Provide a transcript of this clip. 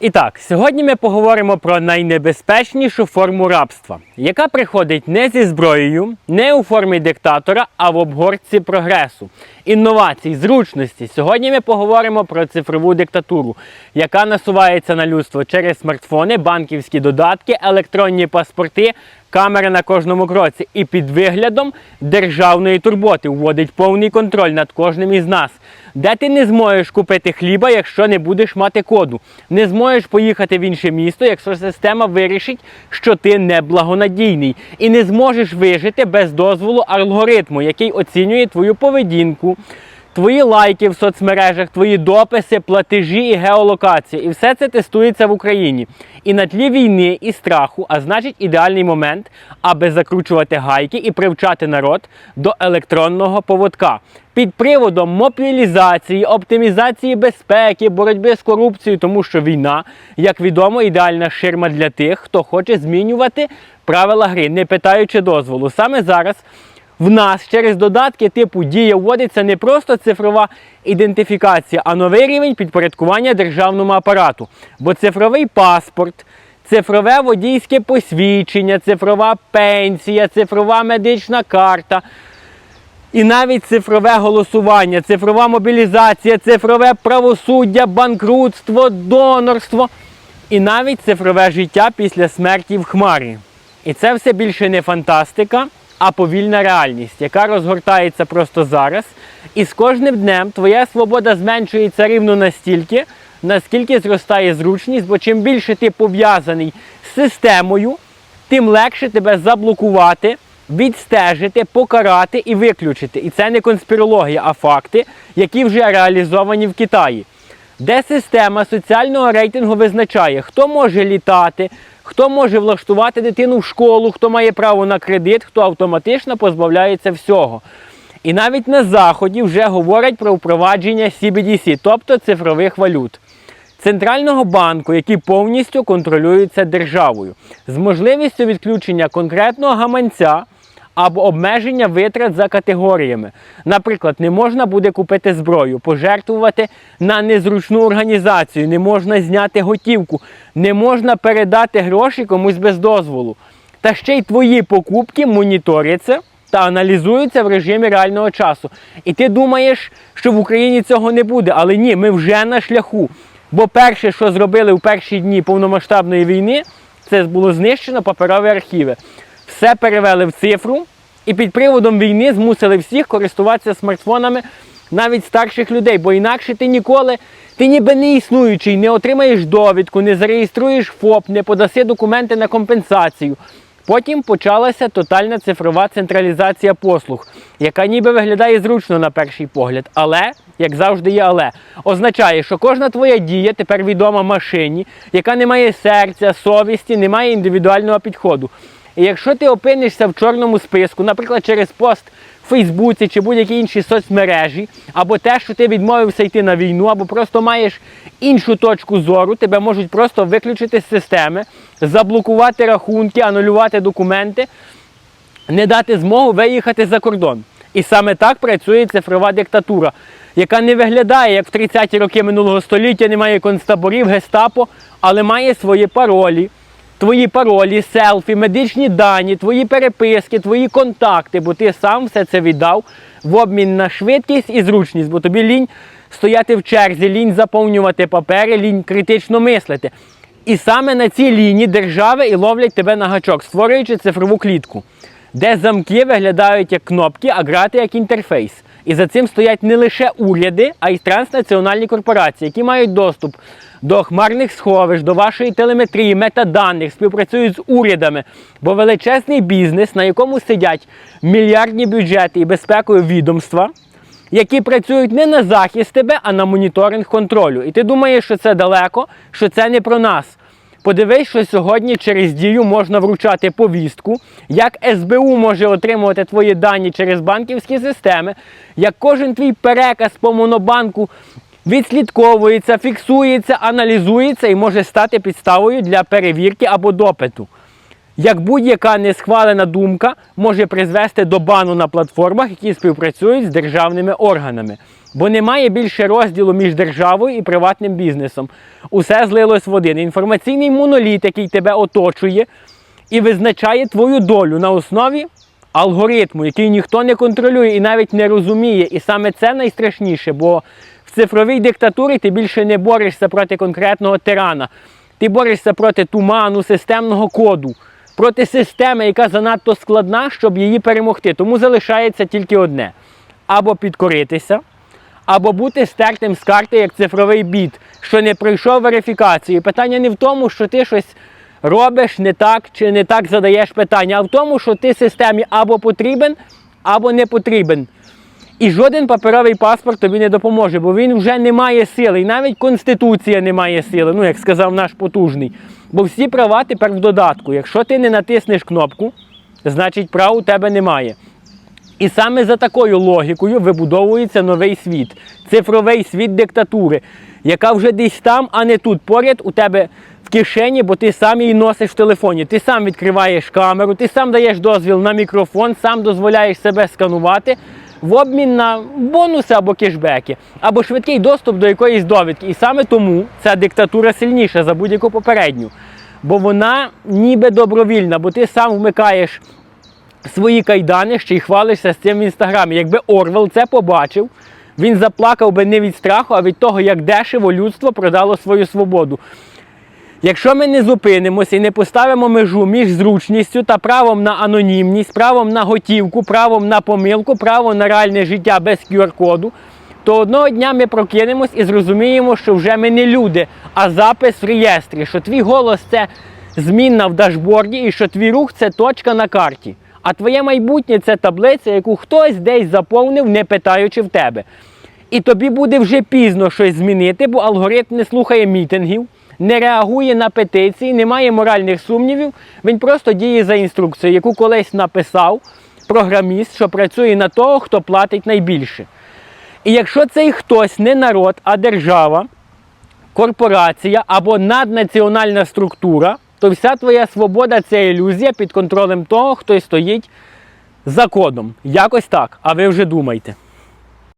І так, сьогодні ми поговоримо про найнебезпечнішу форму рабства, яка приходить не зі зброєю, не у формі диктатора, а в обгортці прогресу, інновацій, зручності. Сьогодні ми поговоримо про цифрову диктатуру, яка насувається на людство через смартфони, банківські додатки, електронні паспорти, камери на кожному кроці і під виглядом державної турботи вводить повний контроль над кожним із нас. Де ти не зможеш купити хліба, якщо не будеш мати коду, не зможеш поїхати в інше місто, якщо система вирішить, що ти неблагонадійний, і не зможеш вижити без дозволу алгоритму, який оцінює твою поведінку. Твої лайки в соцмережах, твої дописи, платежі і геолокація. І все це тестується в Україні. І на тлі війни і страху, а значить ідеальний момент, аби закручувати гайки і привчати народ до електронного поводка. Під приводом мобілізації, оптимізації безпеки, боротьби з корупцією, тому що війна, як відомо, ідеальна ширма для тих, хто хоче змінювати правила гри, не питаючи дозволу. Саме зараз в нас через додатки типу Дія вводиться не просто цифрова ідентифікація, а новий рівень підпорядкування державному апарату. Бо цифровий паспорт, цифрове водійське посвідчення, цифрова пенсія, цифрова медична карта. І навіть цифрове голосування, цифрова мобілізація, цифрове правосуддя, банкрутство, донорство і навіть цифрове життя після смерті в хмарі. І це все більше не фантастика, а повільна реальність, яка розгортається просто зараз. І з кожним днем твоя свобода зменшується рівно настільки, наскільки зростає зручність, бо чим більше ти пов'язаний з системою, тим легше тебе заблокувати, відстежити, покарати і виключити. І це не конспірологія, а факти, які вже реалізовані в Китаї де система соціального рейтингу визначає, хто може літати, хто може влаштувати дитину в школу, хто має право на кредит, хто автоматично позбавляється всього. І навіть на Заході вже говорять про впровадження CBDC, тобто цифрових валют. Центрального банку, які повністю контролюються державою, з можливістю відключення конкретного гаманця або обмеження витрат за категоріями. Наприклад, не можна буде купити зброю, пожертвувати на незручну організацію, не можна зняти готівку, не можна передати гроші комусь без дозволу. Та ще й твої покупки моніторяться та аналізуються в режимі реального часу. І ти думаєш, що в Україні цього не буде, але ні, ми вже на шляху. Бо перше, що зробили в перші дні повномасштабної війни, це було знищено паперові архіви. Все перевели в цифру і під приводом війни змусили всіх користуватися смартфонами навіть старших людей, бо інакше ти ніколи, ти ніби не існуючий, не отримаєш довідку, не зареєструєш ФОП, не подаси документи на компенсацію. Потім почалася тотальна цифрова централізація послуг, яка ніби виглядає зручно на перший погляд, але, як завжди, є але, означає, що кожна твоя дія тепер відома машині, яка не має серця, совісті, не має індивідуального підходу. І якщо ти опинишся в чорному списку, наприклад, через пост в Фейсбуці чи будь-які інші соцмережі, або те, що ти відмовився йти на війну, або просто маєш іншу точку зору, тебе можуть просто виключити з системи, заблокувати рахунки, анулювати документи, не дати змогу виїхати за кордон. І саме так працює цифрова диктатура, яка не виглядає, як в 30-ті роки минулого століття, не має концтаборів, гестапо, але має свої паролі твої паролі, селфі, медичні дані, твої переписки, твої контакти, бо ти сам все це віддав в обмін на швидкість і зручність, бо тобі лінь стояти в черзі, лінь заповнювати папери, лінь критично мислити. І саме на цій лінії держави і ловлять тебе на гачок, створюючи цифрову клітку, де замки виглядають як кнопки, а грати як інтерфейс. І за цим стоять не лише уряди, а й транснаціональні корпорації, які мають доступ до хмарних сховищ, до вашої телеметрії, метаданих, співпрацюють з урядами. Бо величезний бізнес, на якому сидять мільярдні бюджети і безпекові відомства, які працюють не на захист тебе, а на моніторинг контролю. І ти думаєш, що це далеко, що це не про нас. Подивись, що сьогодні через дію можна вручати повістку, як СБУ може отримувати твої дані через банківські системи, як кожен твій переказ по монобанку відслідковується, фіксується, аналізується і може стати підставою для перевірки або допиту. Як будь-яка несхвалена думка може призвести до бану на платформах, які співпрацюють з державними органами. Бо немає більше розділу між державою і приватним бізнесом. Усе злилось в один. Інформаційний моноліт, який тебе оточує і визначає твою долю на основі алгоритму, який ніхто не контролює і навіть не розуміє. І саме це найстрашніше, бо в цифровій диктатурі ти більше не борешся проти конкретного тирана. Ти борешся проти туману, системного коду, проти системи, яка занадто складна, щоб її перемогти. Тому залишається тільки одне: або підкоритися, або бути стертим з карти як цифровий біт, що не пройшов верифікацію. Питання не в тому, що ти щось робиш не так чи не так задаєш питання, а в тому, що ти системі або потрібен, або не потрібен. І жоден паперовий паспорт тобі не допоможе, бо він вже не має сили. І навіть Конституція не має сили, ну як сказав наш потужний. Бо всі права тепер в додатку. Якщо ти не натиснеш кнопку, значить прав у тебе немає. І саме за такою логікою вибудовується новий світ, цифровий світ диктатури, яка вже десь там, а не тут поряд у тебе в кишені, бо ти сам її носиш в телефоні. Ти сам відкриваєш камеру, ти сам даєш дозвіл на мікрофон, сам дозволяєш себе сканувати в обмін на бонуси або кешбеки, або швидкий доступ до якоїсь довідки. І саме тому ця диктатура сильніша за будь-яку попередню. Бо вона ніби добровільна, бо ти сам вмикаєш свої кайдани, ще й хвалишся з цим в інстаграмі. Якби Орвел це побачив, він заплакав би не від страху, а від того, як дешево людство продало свою свободу. Якщо ми не зупинимося і не поставимо межу між зручністю та правом на анонімність, правом на готівку, правом на помилку, правом на реальне життя без QR-коду, то одного дня ми прокинемось і зрозуміємо, що вже ми не люди, а запис в реєстрі, що твій голос це змінна в дашборді і що твій рух це точка на карті. А твоє майбутнє це таблиця, яку хтось десь заповнив, не питаючи в тебе. І тобі буде вже пізно щось змінити, бо алгоритм не слухає мітингів, не реагує на петиції, не має моральних сумнівів. Він просто діє за інструкцією, яку колись написав програміст, що працює на того, хто платить найбільше. І якщо цей хтось не народ, а держава, корпорація або наднаціональна структура, то вся твоя свобода це ілюзія під контролем того, хто стоїть за кодом. Якось так. А ви вже думайте.